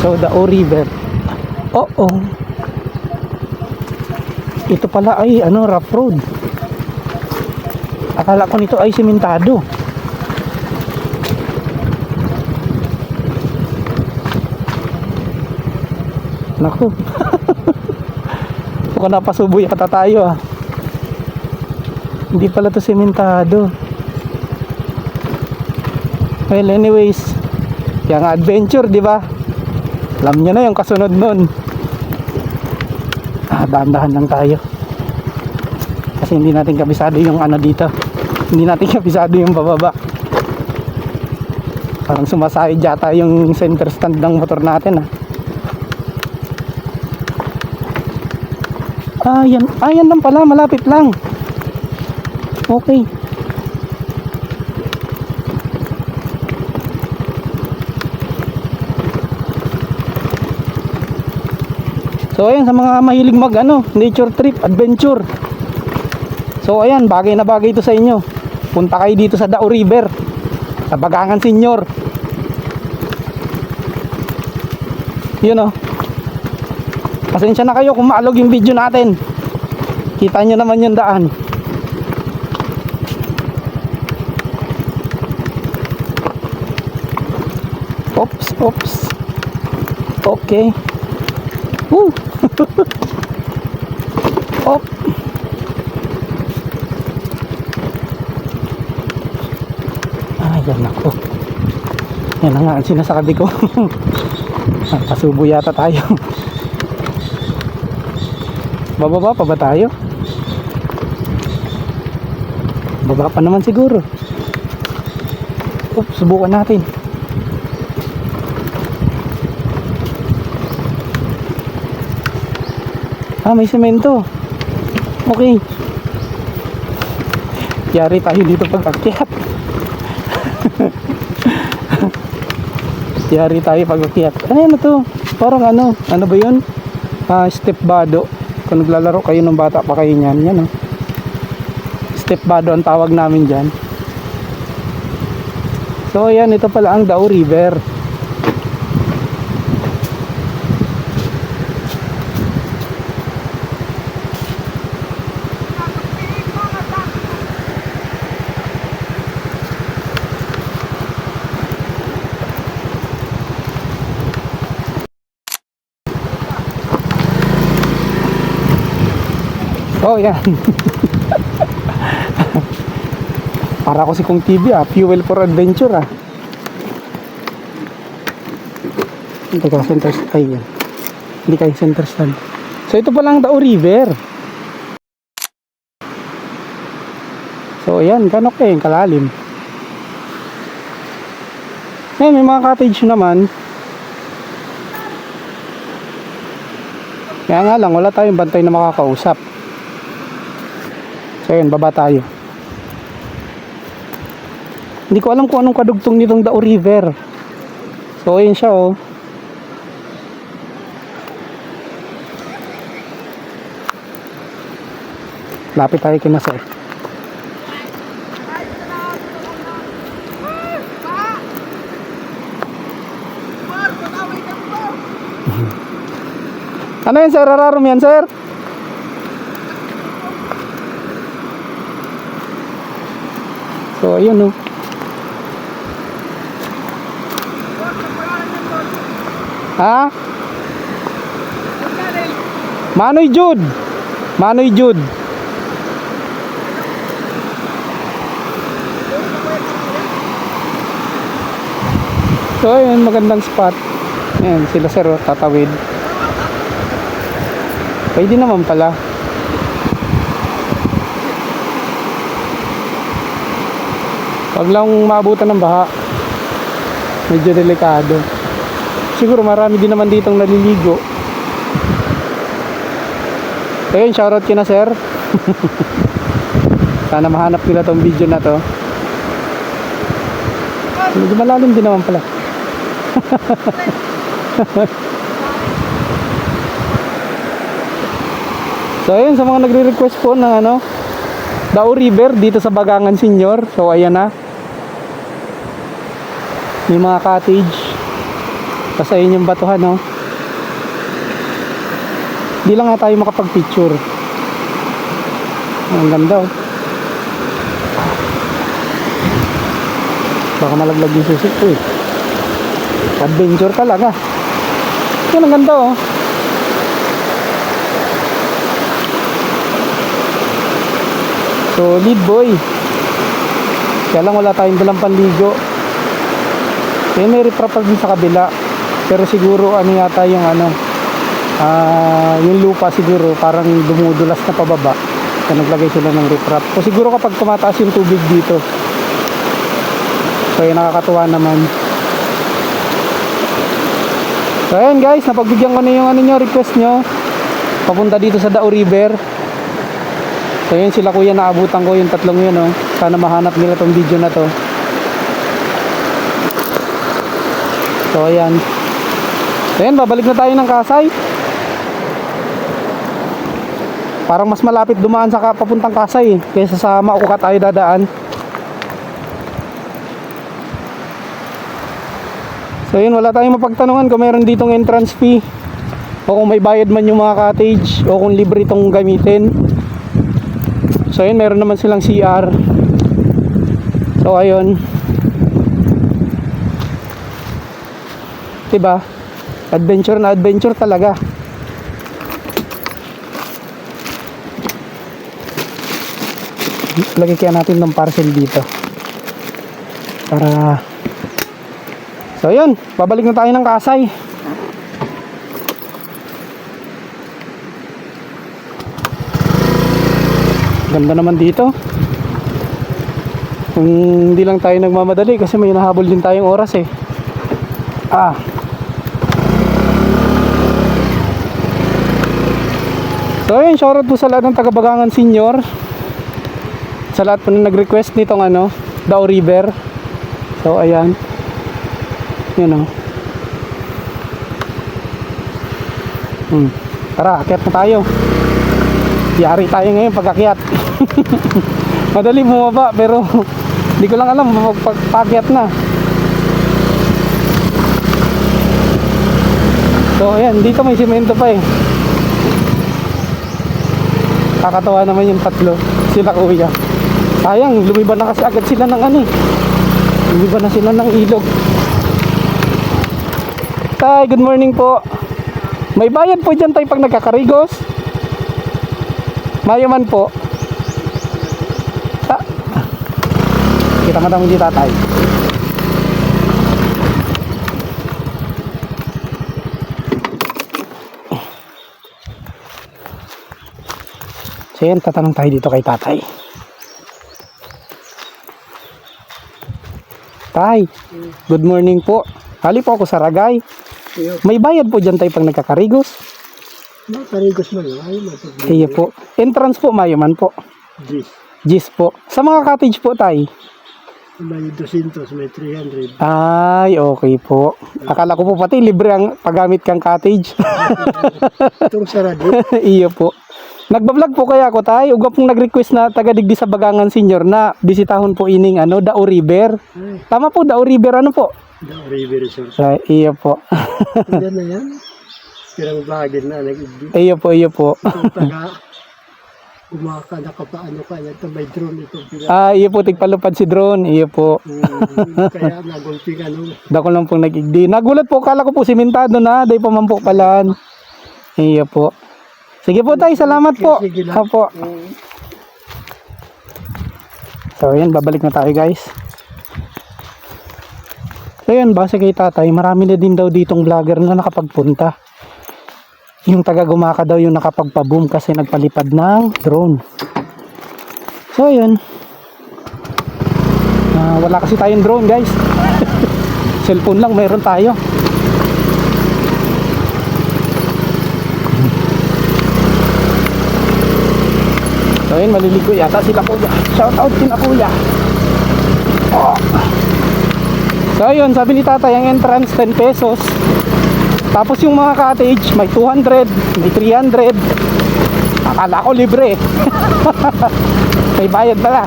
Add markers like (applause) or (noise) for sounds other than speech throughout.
So, Dao River. Oo. Ito pala ay ano, rough road. Akala ko nito ay simentado. Naku. (laughs) Mukhang napasubo yata tayo ah. Hindi pala to simentado. Well, anyways, yung adventure, di ba? Alam nyo na yung kasunod nun. Ah, dahan-dahan lang tayo. Kasi hindi natin kabisado yung ano dito. Hindi natin (laughs) kabisado yung bababa. Parang sumasayad yata yung center stand ng motor natin ah. Ah, yan. Ah, lang pala. Malapit lang. Okay. So ayan sa mga mahilig mag ano, nature trip, adventure. So ayan, bagay na bagay ito sa inyo. Punta kayo dito sa Dao River. Sa Bagangan Senior. Yun oh. Pasensya na kayo kung maalog yung video natin. Kita nyo naman yung daan. Oops, oops. Okay. Woo! (laughs) Op. Ah, yan ako. Yan na nga ang sinasabi ko. (laughs) ah, pasubo yata tayo. (laughs) Bababa pa ba tayo? Baba pa naman siguro. Oops, subukan natin. Ah, may semento. Okay. Yari tayo dito pag akyat. (laughs) Yari tayo pag akyat. Ano yan to? Parang ano? Ano ba yun? Ah, step bado. Kung naglalaro kayo ng bata pa kayo niyan. Yan oh. Step bado ang tawag namin dyan. So ayan, ito pala ang Dao River. Oh, yan. Para ko si Kung TV ah, fuel for adventure ah. Hindi ka center ay yan. Hindi kayo center stand. So ito pa lang Dao River. So ayan, ganok eh, kalalim. Ngayon, may mga cottage naman. Kaya nga lang, wala tayong bantay na makakausap. Yun, baba tayo. Hindi ko alam kung anong kadugtong nitong Dao River. So ayun siya oh. Lapit tayo kina sir. (laughs) Ano yun sir? Ararum yan sir? Ayun oh. Ha? Manoy Jude. Manoy Jude. So ayun, magandang spot. Ayan, sila sir oh, tatawid. Pwede naman pala. Wag lang maabutan ng baha. Medyo delikado. Siguro marami din naman ditong naliligo. Ayun, shoutout kina sir. (laughs) Sana mahanap nila tong video na to. Medyo malalim din naman pala. (laughs) so ayun, sa mga nagre-request po ng ano, Dao River dito sa Bagangan Senior. So ayan na. May mga cottage. Tapos ayun yung batuhan, no? Di lang nga tayo makapag-picture. Ang ganda, oh. Baka malaglag yung susi. Uy. Adventure talaga. Yan, ang ganda, oh. Solid, boy. Kaya lang wala tayong dalang panligo. Eh, may riprap pa din sa kabila. Pero siguro ano yata yung ano, ah yung lupa siguro parang dumudulas na pababa. Kaya naglagay sila ng riprap. O siguro kapag tumataas yung tubig dito. So yun nakakatuwa naman. So ayan guys, napagbigyan ko na yung ano nyo, request nyo. Papunta dito sa Dao River. So yun sila kuya naabutan ko yung tatlong yun oh. Sana mahanap nila tong video na to. So ayan. Ayan, babalik na tayo ng Kasay. Parang mas malapit dumaan sa papuntang Kasay eh, kaysa sa Mauka tayo dadaan. So yun, wala tayong mapagtanungan kung meron ditong entrance fee o kung may bayad man yung mga cottage o kung libre itong gamitin. So ayun, meron naman silang CR. So ayun. 'Di ba? Adventure na adventure talaga. Lagay kaya natin ng parcel dito. Para So ayun, babalik na tayo ng Kasay. Ganda naman dito. Kung hindi lang tayo nagmamadali kasi may nahabol din tayong oras eh. Ah. So ayun, shoutout po sa lahat ng taga-Bagangan Senior. Sa lahat po na nag-request nitong ano, Dao River. So ayan. Yun oh. Hmm. Tara, akyat na tayo. Yari tayo ngayon pag-akyat. (laughs) Madali bumaba pero (laughs) hindi ko lang alam pag pag na. So ayan, dito may simento pa eh. Kakatawa naman yung tatlo. Sila kuya. Sayang, lumiban na kasi agad sila ng ano eh. Lumiban na sila ng ilog. Tay, good morning po. May bayad po dyan tayo pag nagkakarigos. Mayaman po. Ta Kita mo daw hindi tatay. So yan, tatanong tayo dito kay tatay. Tay, good morning po. Hali po ako sa Ragay. May bayad po dyan tayo pag nagkakarigos. makarigos mo yun. Iyo po. Entrance po, mayaman po. Gis. Gis po. Sa mga cottage po tay. May 200, may 300. Ay, okay po. Akala ko po pati libre ang paggamit kang cottage. (laughs) Itong sarado. Iyo po. Nagbablog po kaya ako tay. Uga pong nag-request na taga digdi sa Bagangan Senior na bisitahon po ining ano, Dao River. Ay, Tama po, Dao River ano po? the River Resort. Sa iyo po. (laughs) Yan na yan. Pirang bagay na nag-ibig. iyo po, iyo po. Itong taga, (laughs) kumaka, nakapaano ka. Yan, ito may drone ito. Pila. Ah, iyo po tigpalupad si drone. Iyo po. Hmm, (laughs) kaya nagulping ano. Dako lang pong nag-igdi. Nagulat po, kala ko po simentado na, day pa man po palan. Iya po. Sige po tayo, salamat po. Opo. So yan, babalik na tayo guys. So yan, base kay tatay, marami na din daw ditong vlogger na nakapagpunta. Yung taga gumaka daw yung nakapagpa-boom kasi nagpalipad ng drone. So yan. Ah, wala kasi tayong drone guys. (laughs) Cellphone lang meron tayo. So yun, maliligo yata sila kuya. Shout out kina kuya. Oh. So yun, sabi ni tatay, ang entrance 10 pesos. Tapos yung mga cottage, may 200, may 300. Akala ko libre. (laughs) may bayad pala.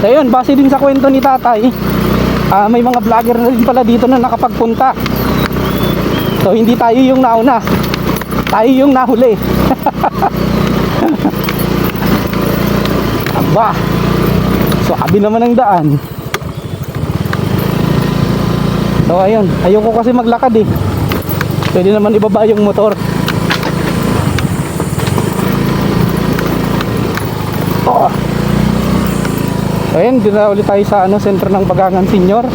So yun, base din sa kwento ni tatay, ah, may mga vlogger na rin pala dito na nakapagpunta. So hindi tayo yung nauna. Tayo yung nahuli. (laughs) Aba. So habi naman ang daan. So ayun, ayoko kasi maglakad eh. Pwede naman ibaba yung motor. Oh. Ayun, dito na ulit tayo sa ano, sentro ng Bagangan Senior.